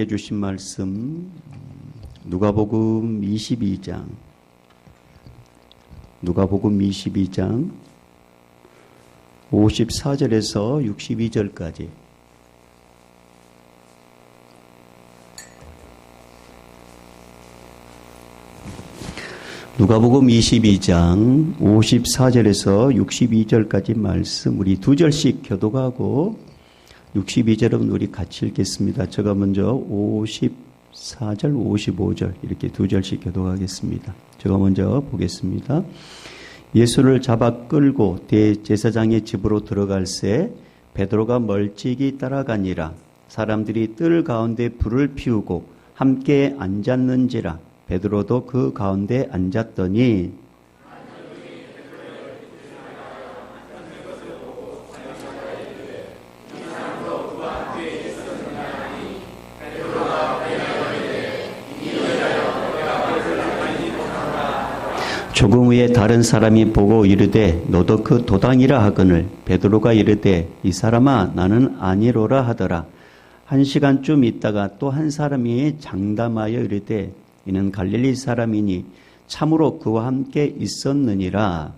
해주신 말씀 누가복음 22장. 누가복음 22장 54절에서 62절까지. 누가복음 22장 54절에서 62절까지 말씀 우리 두 절씩 교독하고 62절은 우리 같이 읽겠습니다. 제가 먼저 54절, 55절 이렇게 두 절씩 교독하겠습니다. 제가 먼저 보겠습니다. 예수를 잡아 끌고 대제사장의 집으로 들어갈새 베드로가 멀찍이 따라가니라 사람들이 뜰 가운데 불을 피우고 함께 앉았는지라 베드로도 그 가운데 앉았더니 조금 후에 다른 사람이 보고 이르되 너도 그 도당이라 하거늘 베드로가 이르되 이 사람아 나는 아니로라 하더라. 한 시간쯤 있다가 또 한 사람이 장담하여 이르되 이는 갈릴리 사람이니 참으로 그와 함께 있었느니라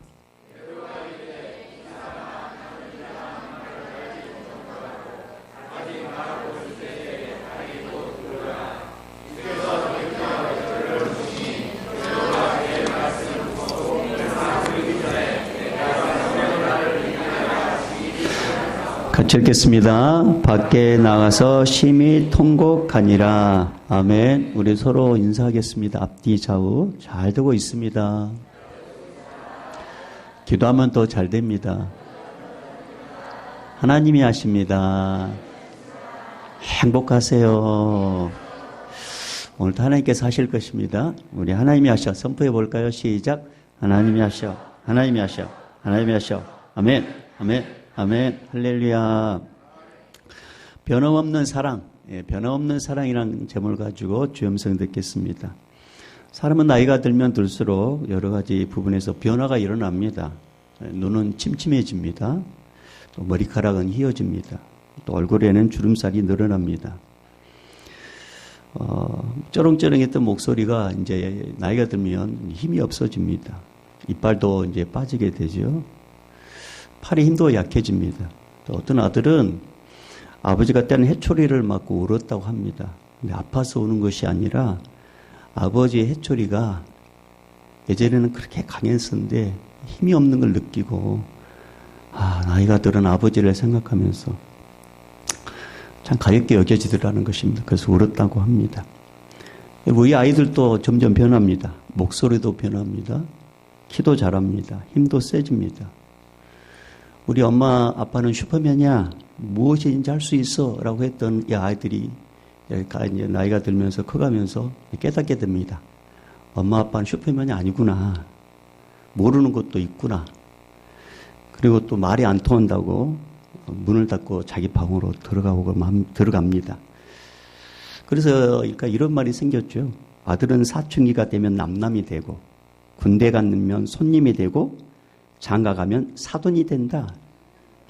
읽겠습니다. 밖에 나가서 심히 통곡하니라. 아멘. 우리 서로 인사하겠습니다. 앞뒤 좌우 잘 되고 있습니다. 기도하면 더 잘 됩니다. 하나님이 하십니다. 행복하세요. 오늘도 하나님께서 하실 것입니다. 우리 하나님이 하셔. 선포해 볼까요? 시작. 하나님이 하셔. 하나님이 하셔. 하나님이 하셔. 아멘. 아멘. 아멘. 할렐루야. 변함없는 사랑. 예, 변함없는 사랑이라는 제목을 가지고 주음성 듣겠습니다. 사람은 나이가 들면 들수록 여러 가지 부분에서 변화가 일어납니다. 예, 눈은 침침해집니다. 또 머리카락은 휘어집니다. 또 얼굴에는 주름살이 늘어납니다. 어, 쩌렁쩌렁했던 목소리가 이제 나이가 들면 힘이 없어집니다. 이빨도 이제 빠지게 되죠. 팔의 힘도 약해집니다. 또 어떤 아들은 아버지가 때는 해초리를 맞고 울었다고 합니다. 근데 아파서 우는 것이 아니라 아버지의 해초리가 예전에는 그렇게 강했었는데 힘이 없는 걸 느끼고 아, 나이가 들은 아버지를 생각하면서 참 가볍게 여겨지더라는 것입니다. 그래서 울었다고 합니다. 우리 아이들도 점점 변합니다. 목소리도 변합니다. 키도 자랍니다. 힘도 세집니다. 우리 엄마 아빠는 슈퍼맨이야 무엇이든지 할 수 있어 라고 했던 이 아이들이 이제 나이가 들면서 커가면서 깨닫게 됩니다. 엄마 아빠는 슈퍼맨이 아니구나. 모르는 것도 있구나. 그리고 또 말이 안 통한다고 문을 닫고 자기 방으로 들어가고 들어갑니다. 그래서 그러니까 이런 말이 생겼죠. 아들은 사춘기가 되면 남남이 되고 군대 가면 손님이 되고 장가 가면 사돈이 된다.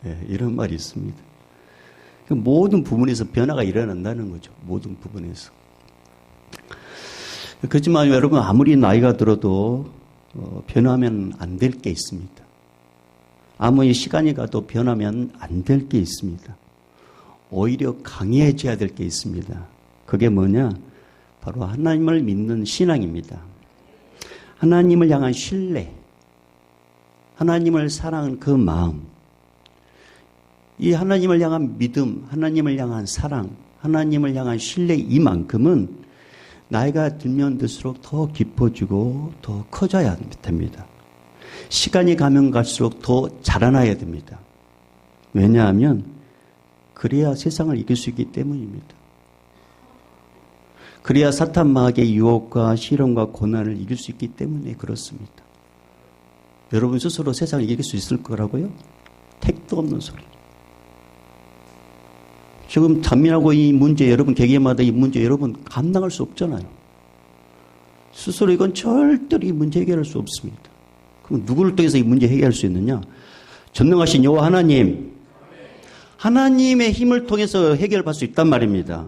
네, 이런 말이 있습니다. 그 모든 부분에서 변화가 일어난다는 거죠. 모든 부분에서. 그렇지만 여러분 아무리 나이가 들어도 어, 변하면 안 될 게 있습니다. 아무리 시간이 가도 변하면 안 될 게 있습니다. 오히려 강해져야 될 게 있습니다. 그게 뭐냐? 바로 하나님을 믿는 신앙입니다. 하나님을 향한 신뢰, 하나님을 사랑하는 그 마음, 이 하나님을 향한 믿음, 하나님을 향한 사랑, 하나님을 향한 신뢰 이만큼은 나이가 들면 들수록 더 깊어지고 더 커져야 됩니다. 시간이 가면 갈수록 더 자라나야 됩니다. 왜냐하면 그래야 세상을 이길 수 있기 때문입니다. 그래야 사탄 마귀의 유혹과 시련과 고난을 이길 수 있기 때문에 그렇습니다. 여러분 스스로 세상을 이길 수 있을 거라고요? 택도 없는 소리. 지금 잔민하고 이 문제 여러분 개개마다 이 문제 여러분 감당할 수 없잖아요. 스스로 이건 절대로 이 문제 해결할 수 없습니다. 그럼 누구를 통해서 이 문제 해결할 수 있느냐? 전능하신 여호와 하나님, 하나님의 힘을 통해서 해결할 수 있단 말입니다.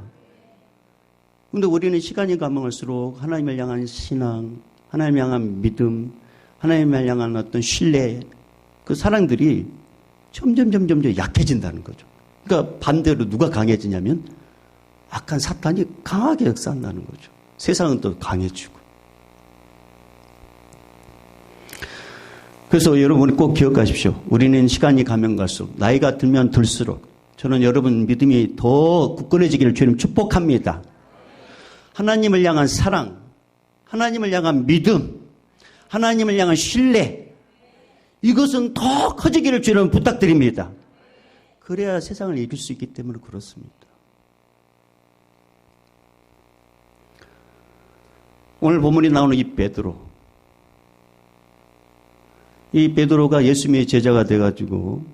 근데 우리는 시간이 가면갈수록 하나님을 향한 신앙, 하나님을 향한 믿음, 하나님을 향한 어떤 신뢰, 그 사랑들이 점점 점점 점 약해진다는 거죠. 그러니까 반대로 누가 강해지냐면 악한 사탄이 강하게 역사한다는 거죠. 세상은 또 강해지고. 그래서 여러분이 꼭 기억하십시오. 우리는 시간이 가면 갈수록 나이가 들면 들수록 저는 여러분 믿음이 더 굳건해지기를 주님 축복합니다. 하나님을 향한 사랑, 하나님을 향한 믿음, 하나님을 향한 신뢰, 이것은 더 커지기를 주님 부탁드립니다. 그래야 세상을 이길 수 있기 때문에 그렇습니다. 오늘 본문이 나오는 이 베드로. 이 베드로가 예수님의 제자가 돼가지고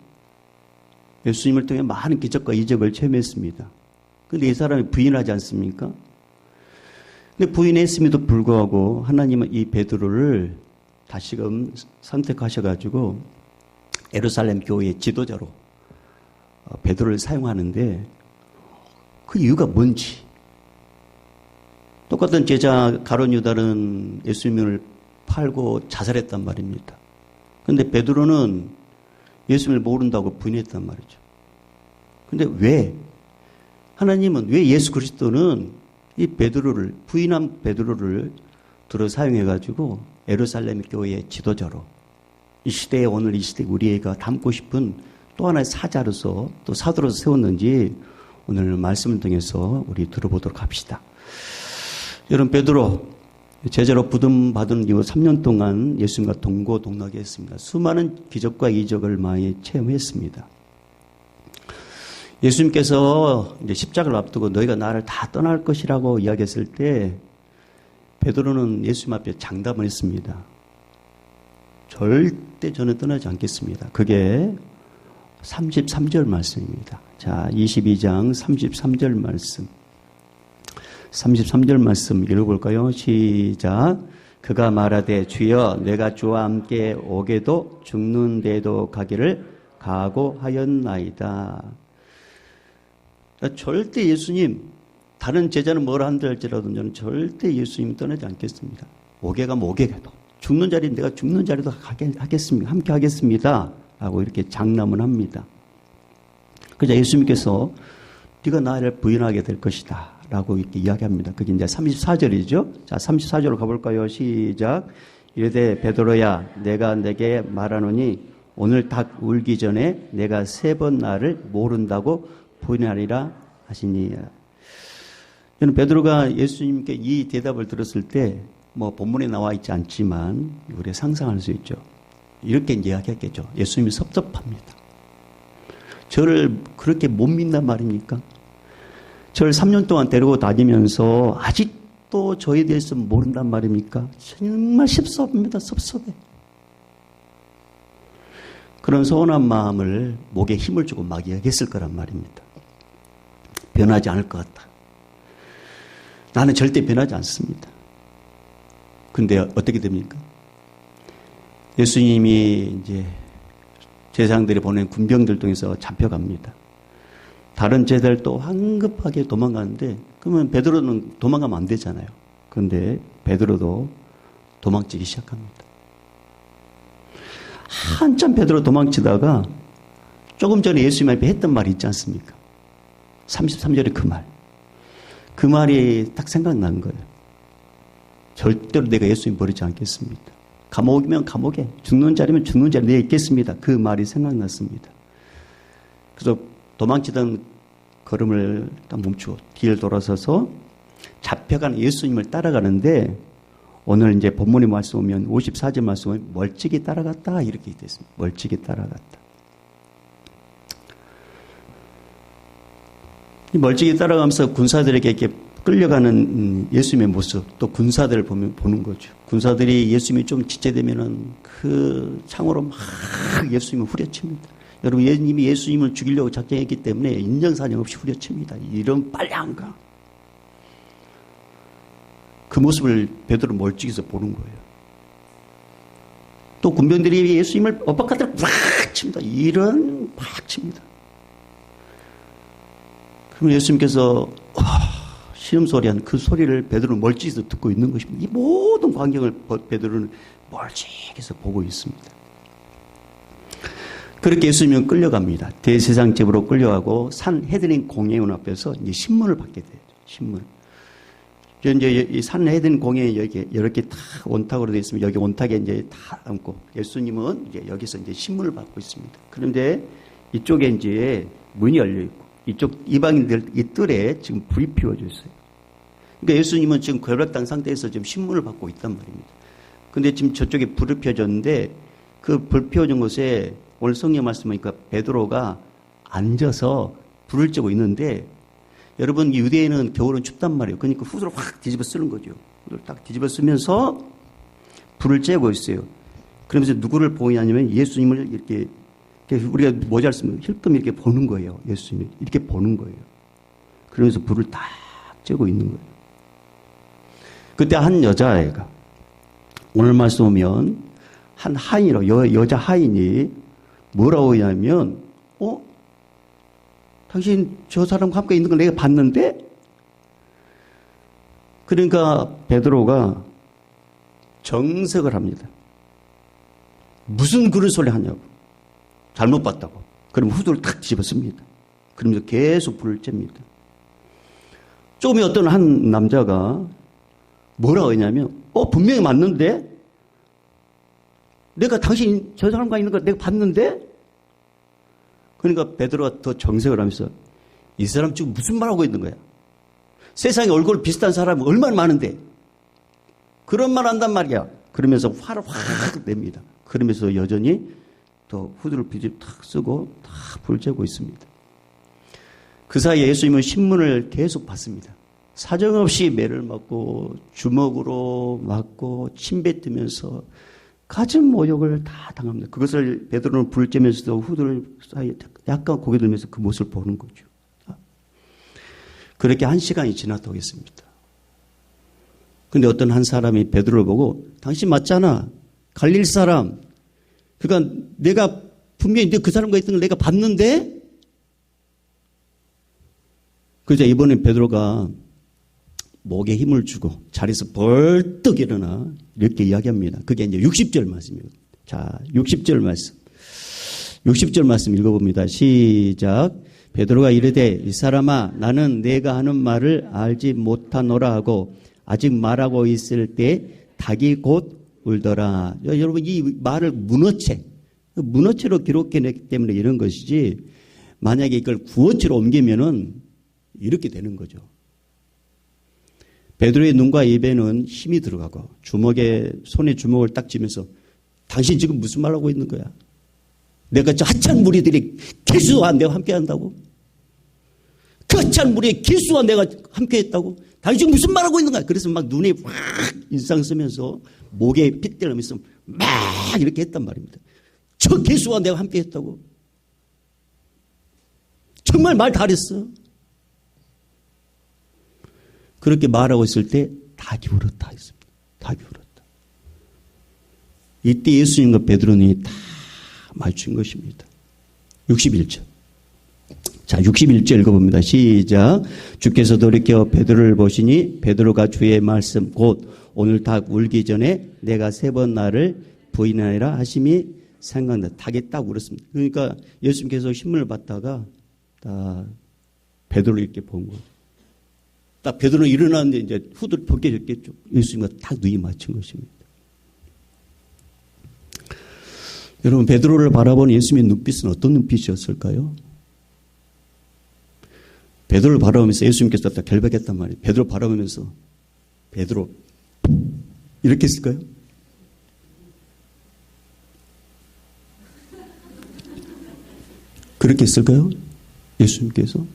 예수님을 통해 많은 기적과 이적을 체험했습니다. 근데 이 사람이 부인하지 않습니까? 근데 부인했음에도 불구하고 하나님은 이 베드로를 다시금 선택하셔가지고 에루살렘 교회의 지도자로 어, 베드로를 사용하는데 그 이유가 뭔지 똑같은 제자 가론 유다는 예수님을 팔고 자살했단 말입니다. 근데 베드로는 예수님을 모른다고 부인했단 말이죠. 근데 왜? 하나님은 왜 예수 그리스도는 이 베드로를 부인한 베드로를 들어 사용해 가지고 에루살렘 교회의 지도자로 이 시대에 오늘 이 시대 우리가 담고 싶은 또 하나의 사자로서 또 사도로서 세웠는지 오늘 말씀을 통해서 우리 들어보도록 합시다. 여러분 베드로 제자로 부름 받은 이후 3년 동안 예수님과 동고동락에 했습니다. 수많은 기적과 이적을 많이 체험했습니다. 예수님께서 이제 십자가를 앞두고 너희가 나를 다 떠날 것이라고 이야기했을 때 베드로는 예수님 앞에 장담을 했습니다. 절대 저는 떠나지 않겠습니다. 그게 33절 말씀입니다. 자, 22장 33절 말씀. 33절 말씀 읽어볼까요? 시작. 그가 말하되 주여 내가 주와 함께 오게도 죽는 데도 가기를 각오하였나이다. 절대 예수님 다른 제자는 뭐라 한들 할지라도 저는 절대 예수님 떠나지 않겠습니다. 오게가 오게가도 죽는 자리 내가 죽는 자리도 하겠습니다. 함께 하겠습니다. 라고 이렇게 장담을 합니다. 그자 예수님께서 네가 나를 부인하게 될 것이다. 라고 이렇게 이야기합니다. 그게 이제 34절이죠. 자, 34절로 가볼까요? 시작. 이르되 베드로야 내가 내게 말하노니 오늘 닭 울기 전에 내가 세 번 나를 모른다고 부인하리라 하시니 저는 베드로가 예수님께 이 대답을 들었을 때 뭐 본문에 나와 있지 않지만 우리 상상할 수 있죠. 이렇게 이야기했겠죠. 예수님이 섭섭합니다. 저를 그렇게 못 믿단 말입니까? 저를 3년 동안 데리고 다니면서 아직도 저에 대해서 모른단 말입니까? 정말 섭섭합니다. 섭섭해. 그런 서운한 마음을 목에 힘을 주고 막 이야기했을 거란 말입니다. 변하지 않을 것 같다. 나는 절대 변하지 않습니다. 근데 어떻게 됩니까? 예수님이 이제 제사장들이 보낸 군병들 통해서 잡혀갑니다. 다른 제자들 또 황급하게 도망가는데 그러면 베드로는 도망가면 안 되잖아요. 그런데 베드로도 도망치기 시작합니다. 한참 베드로 도망치다가 조금 전에 예수님 앞에 했던 말이 있지 않습니까? 33절에 그 말. 그 말이 딱 생각나는 거예요. 절대로 내가 예수님 버리지 않겠습니다. 감옥이면 감옥에, 죽는 자리면 죽는 자리에 내가 있겠습니다. 그 말이 생각났습니다. 그래서 도망치던 걸음을 딱 멈추고 뒤를 돌아서서 잡혀간 예수님을 따라가는데 오늘 이제 본문의 말씀 오면 54절 말씀은 멀찍이 따라갔다 이렇게 됐습니다. 멀찍이 따라갔다. 멀찍이 따라가면서 군사들에게 이렇게 끌려가는 음, 예수님의 모습, 또 군사들을 보면, 보는 거죠. 군사들이 예수님이 좀 지체되면은 그 창으로 막 예수님을 후려칩니다. 여러분, 예수님이 예수님을 죽이려고 작정했기 때문에 인정사정 없이 후려칩니다. 이런 빨리 안 가. 그 모습을 베드로 멀찍이서 보는 거예요. 또 군병들이 예수님을 엇박하도록 막 칩니다. 이런 막 칩니다. 그럼 예수님께서 신음소리 한 그 소리를 베드로는 멀찍이서 듣고 있는 것입니다. 이 모든 광경을 베드로는 멀찍이서 보고 있습니다. 그렇게 예수님은 끌려갑니다. 대세상 집으로 끌려가고 산 헤드링 공예원 앞에서 이제 신문을 받게 돼요. 신문. 이제 이 산 헤드링 공예원 여기 이렇게 다 온탁으로 되어 있으면 여기 온탁에 이제 다 앉고 예수님은 이제 여기서 이제 신문을 받고 있습니다. 그런데 이쪽에 이제 문이 열려 있고 이쪽 이방인들 이 뜰에 지금 불이 피워져 있어요. 그러니까 예수님은 지금 결박당 상태에서 지금 신문을 받고 있단 말입니다. 근데 지금 저쪽에 불을 피워졌는데 그 불 피워진 곳에 오늘 성경 말씀하니까 베드로가 앉아서 불을 쬐고 있는데 여러분 유대인은 겨울은 춥단 말이에요. 그러니까 후드를 확 뒤집어 쓰는 거죠. 후드를 딱 뒤집어 쓰면서 불을 쬐고 있어요. 그러면서 누구를 보이냐면 예수님을 이렇게 우리가 모자를 쓰면 힐끔 이렇게 보는 거예요. 예수님이 이렇게 보는 거예요. 그러면서 불을 딱 쬐고 있는 거예요. 그때 한 여자애가 오늘 말씀 보면 한 하인으로 여, 여자 하인이 뭐라고 하냐면 어? 당신 저 사람과 함께 있는 걸 내가 봤는데 그러니까 베드로가 정색을 합니다. 무슨 그런 소리 하냐고. 잘못 봤다고. 그럼 후드를 탁 집었습니다. 그러면서 계속 불을 쬐입니다. 조금이 어떤 한 남자가 뭐라고 했냐면, 어, 분명히 맞는데? 내가 당신 저 사람과 있는 걸 내가 봤는데? 그러니까 베드로가 더 정색을 하면서 이 사람 지금 무슨 말하고 있는 거야? 세상에 얼굴 비슷한 사람은 얼마나 많은데? 그런 말 한단 말이야. 그러면서 화를 확 냅니다. 그러면서 여전히 또 후드를 비집 탁 쓰고 다 불쬐고 있습니다. 그 사이에 예수님은 신문을 계속 봤습니다. 사정없이 매를 맞고 주먹으로 맞고 침 뱉으면서 가진 모욕을 다 당합니다. 그것을 베드로는 불쬐면서도 후드를 사이에 약간 고개 들면서 그 모습을 보는 거죠. 그렇게 한 시간이 지났다고 했습니다. 근데 어떤 한 사람이 베드로를 보고 당신 맞잖아. 갈릴 사람. 그러니까 내가 분명히 그 사람과 있던 걸 내가 봤는데 그러자 이번에 베드로가 목에 힘을 주고 자리에서 벌떡 일어나 이렇게 이야기합니다. 그게 이제 60절 말씀이에요. 자, 60절 말씀. 60절 말씀 읽어봅니다. 시작. 베드로가 이르되 이 사람아 나는 내가 하는 말을 알지 못하노라 하고 아직 말하고 있을 때 닭이 곧 울더라. 여러분 이 말을 문어체, 문어체로 기록해냈기 때문에 이런 것이지 만약에 이걸 구어체로 옮기면은 이렇게 되는 거죠. 베드로의 눈과 입에는 힘이 들어가고 주먹에 손에 주먹을 딱 쥐면서 당신 지금 무슨 말 하고 있는 거야? 내가 저 하찮은 무리들이 길수와 내가 함께 한다고? 그 하찮은 무리의 길수와 내가 함께 했다고? 당신 무슨 말 하고 있는 거야? 그래서 막 눈에 확 인상 쓰면서 목에 핏대면서 막 이렇게 했단 말입니다. 저 개수와 내가 함께 했다고? 정말 말 잘했어. 그렇게 말하고 있을 때 닭이 울었다 했습니다. 닭이 울었다. 이때 예수님과 베드로는 다 맞춘 것입니다. 61절. 자, 61절 읽어봅니다. 시작. 주께서 돌이켜 베드로를 보시니 베드로가 주의 말씀 곧 오늘 닭 울기 전에 내가 세 번 나를 부인하리라 하심이 생각나. 닭이 딱 울었습니다. 그러니까 예수님께서 신문을 받다가 딱 베드로를 이렇게 본 거예요. 딱 베드로는 일어났는데 이제 후드를 벗겨졌겠죠. 예수님과 딱 눈이 맞춘 것입니다. 여러분 베드로를 바라보는 예수님의 눈빛은 어떤 눈빛이었을까요? 베드로를 바라보면서 예수님께서 딱 결백했단 말이에요. 베드로 바라보면서 베드로 이렇게 했을까요? 그렇게 했을까요? 예수님께서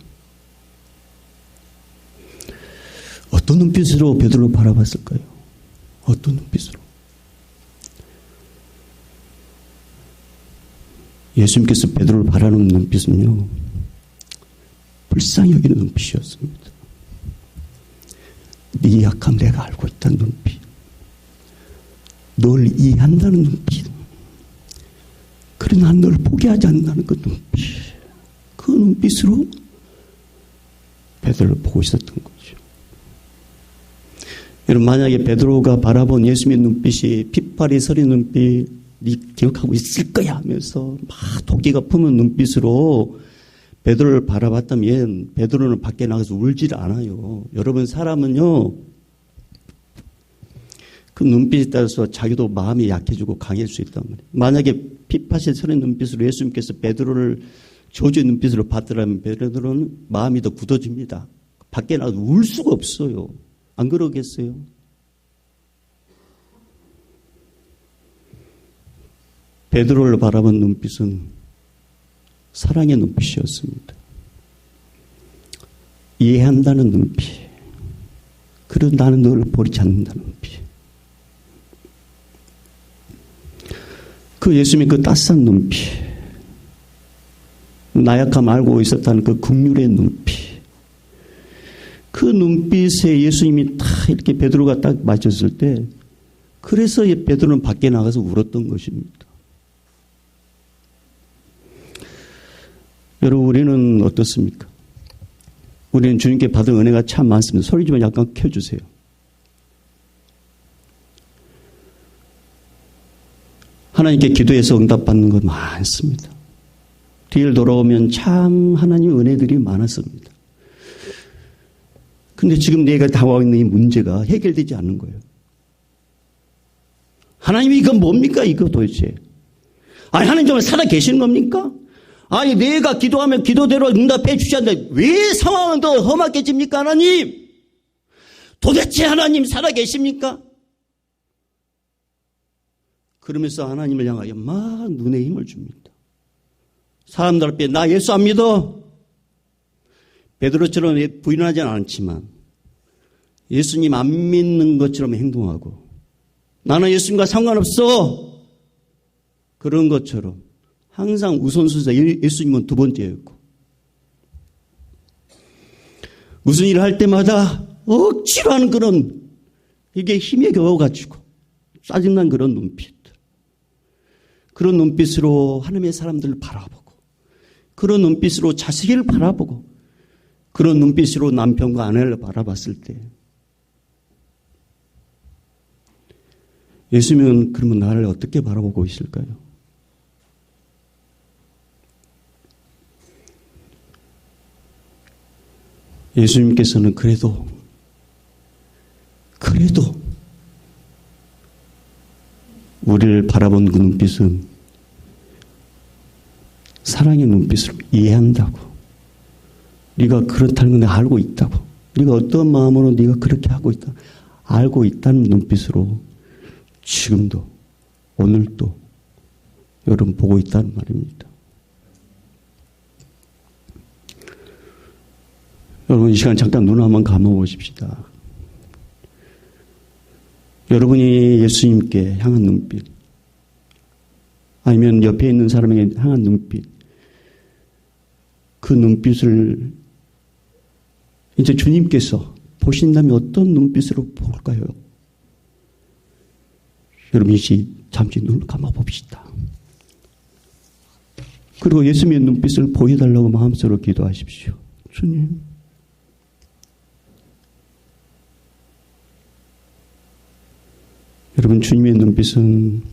어떤 눈빛으로 베드로를 바라봤을까요? 어떤 눈빛으로? 예수님께서 베드로를 바라는 눈빛은요, 불쌍히 여기는 눈빛이었습니다. 네 약함 내가 알고 있다는 눈빛. 널 이해한다는 눈빛. 그러나 널 포기하지 않는다는 그 눈빛. 그 눈빛으로 베드로를 보고 있었던 거죠. 여러분 만약에 베드로가 바라본 예수님의 눈빛이 핏발이 서린 눈빛 네 기억하고 있을 거야 하면서 막 도끼가 품은 눈빛으로 베드로를 바라봤다면 베드로는 밖에 나가서 울질 않아요. 여러분 사람은요 그 눈빛에 따라서 자기도 마음이 약해지고 강해질 수 있단 말이에요. 만약에 핏밭에 서린 눈빛으로 예수님께서 베드로를 저주의 눈빛으로 봤더라면 베드로는 마음이 더 굳어집니다. 밖에 나가서 울 수가 없어요. 안 그러겠어요? 베드로를 바라본 눈빛은 사랑의 눈빛이었습니다. 이해한다는 눈빛. 그리고 나는 너를 버리지 않는다는 눈빛. 그 예수님의 그 따스한 눈빛. 나약함 알고 있었다는 그 국률의 눈빛. 그 눈빛에 예수님이 딱 이렇게 베드로가 딱 맞췄을 때 그래서 베드로는 밖에 나가서 울었던 것입니다. 여러분 우리는 어떻습니까? 우리는 주님께 받은 은혜가 참 많습니다. 소리 좀 약간 켜주세요. 하나님께 기도해서 응답받는 것 많습니다. 뒤를 돌아오면 참 하나님 은혜들이 많았습니다. 근데 지금 내가 당하고 있는 이 문제가 해결되지 않는 거예요. 하나님이 이건 뭡니까? 이거 도대체. 아니, 하나님 정말 살아 계시는 겁니까? 아니, 내가 기도하면 기도대로 응답해 주셨는데 왜 상황은 더 험악해집니까, 하나님? 도대체 하나님 살아 계십니까? 그러면서 하나님을 향하여 막 눈에 힘을 줍니다. 사람들 앞에 나 예수 안 믿어. 베드로처럼 부인하지는 않지만 예수님 안 믿는 것처럼 행동하고 나는 예수님과 상관없어. 그런 것처럼 항상 우선순위가 예수님은 두 번째였고 무슨 일을 할 때마다 억지로 하는 그런 이게 힘에 겨워가지고 짜증난 그런 눈빛 그런 눈빛으로 하나님의 사람들을 바라보고 그런 눈빛으로 자식을 바라보고 그런 눈빛으로 남편과 아내를 바라봤을 때 예수님은 그러면 나를 어떻게 바라보고 있을까요? 예수님께서는 그래도 그래도 우리를 바라본 그 눈빛은 사랑의 눈빛으로 이해한다고. 네가 그렇다는 걸 알고 있다고. 네가 어떤 마음으로 네가 그렇게 하고 있다. 알고 있다는 눈빛으로 지금도 오늘도 여러분 보고 있다는 말입니다. 여러분 이 시간 잠깐 눈 한번 감아 보십시다. 여러분이 예수님께 향한 눈빛, 아니면 옆에 있는 사람에게 향한 눈빛, 그 눈빛을 이제 주님께서 보신다면 어떤 눈빛으로 볼까요? 여러분, 이 잠시 눈을 감아 봅시다. 그리고 예수님의 눈빛을 보여달라고 마음속으로 기도하십시오. 주님. 여러분, 주님의 눈빛은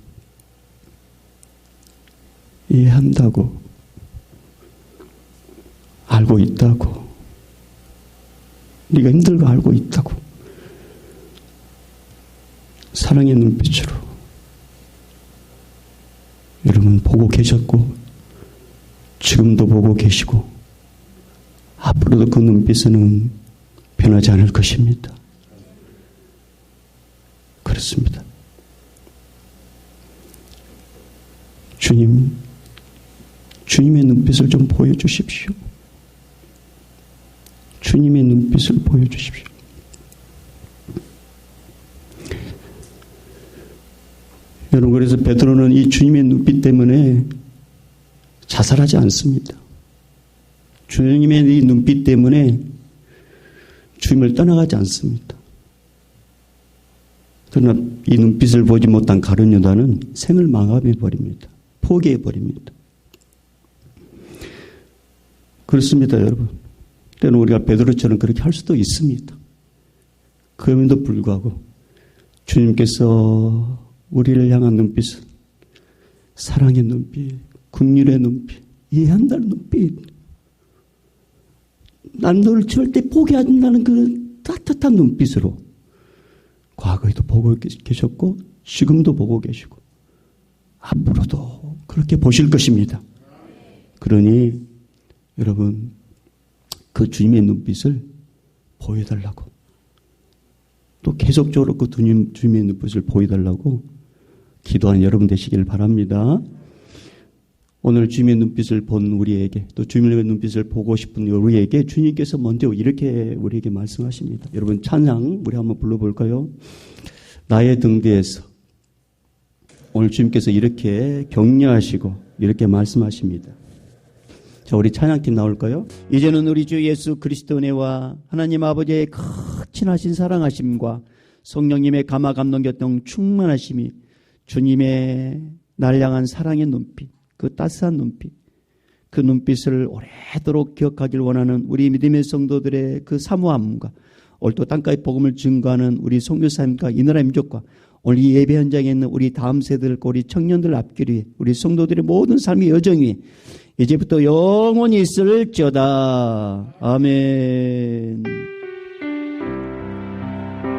이해한다고, 알고 있다고, 네가 힘들고 알고 있다고, 사랑의 눈빛으로 여러분 보고 계셨고, 지금도 보고 계시고, 앞으로도 그 눈빛은 변하지 않을 것입니다. 그렇습니다. 주님, 주님의 눈빛을 좀 보여주십시오. 주님의 눈빛을 보여주십시오. 여러분, 그래서 베드로는 이 주님의 눈빛 때문에 자살하지 않습니다. 주님의 이 눈빛 때문에 주님을 떠나가지 않습니다. 그러나 이 눈빛을 보지 못한 가룟 유다는 생을 망함해 버립니다. 포기해 버립니다. 그렇습니다, 여러분. 때는 우리가 베드로처럼 그렇게 할 수도 있습니다. 그럼에도 불구하고 주님께서 우리를 향한 눈빛은 사랑의 눈빛, 국률의 눈빛, 이해한다는 눈빛. 난 너를 절대 포기한다는 그 따뜻한 눈빛으로 과거에도 보고 계셨고 지금도 보고 계시고 앞으로도 그렇게 보실 것입니다. 그러니 여러분 그 주님의 눈빛을 보여달라고 또 계속적으로 그 주님, 주님의 눈빛을 보여달라고 기도하는 여러분 되시기를 바랍니다. 오늘 주님의 눈빛을 본 우리에게 또 주님의 눈빛을 보고 싶은 우리에게 주님께서 먼저 이렇게 우리에게 말씀하십니다. 여러분 찬양 우리 한번 불러볼까요? 나의 등 뒤에서 오늘 주님께서 이렇게 격려하시고 이렇게 말씀하십니다. 자, 우리 찬양팀 나올까요? 이제는 우리 주 예수 그리스도 은혜와 하나님 아버지의 크친하신 사랑하심과 성령님의 감화 감동 교통 충만하심이 주님의 날 향한 사랑의 눈빛, 그 따스한 눈빛, 그 눈빛을 오래도록 기억하길 원하는 우리 믿음의 성도들의 그 사모함과 오늘 또 땅가의 복음을 증거하는 우리 성교사님과 이 나라 민족과 오늘 이 예배 현장에 있는 우리 다음 세대들, 우리 청년들 앞길 위해 우리 성도들의 모든 삶의 여정 위에 이제부터 영원히 있을지어다. 아멘.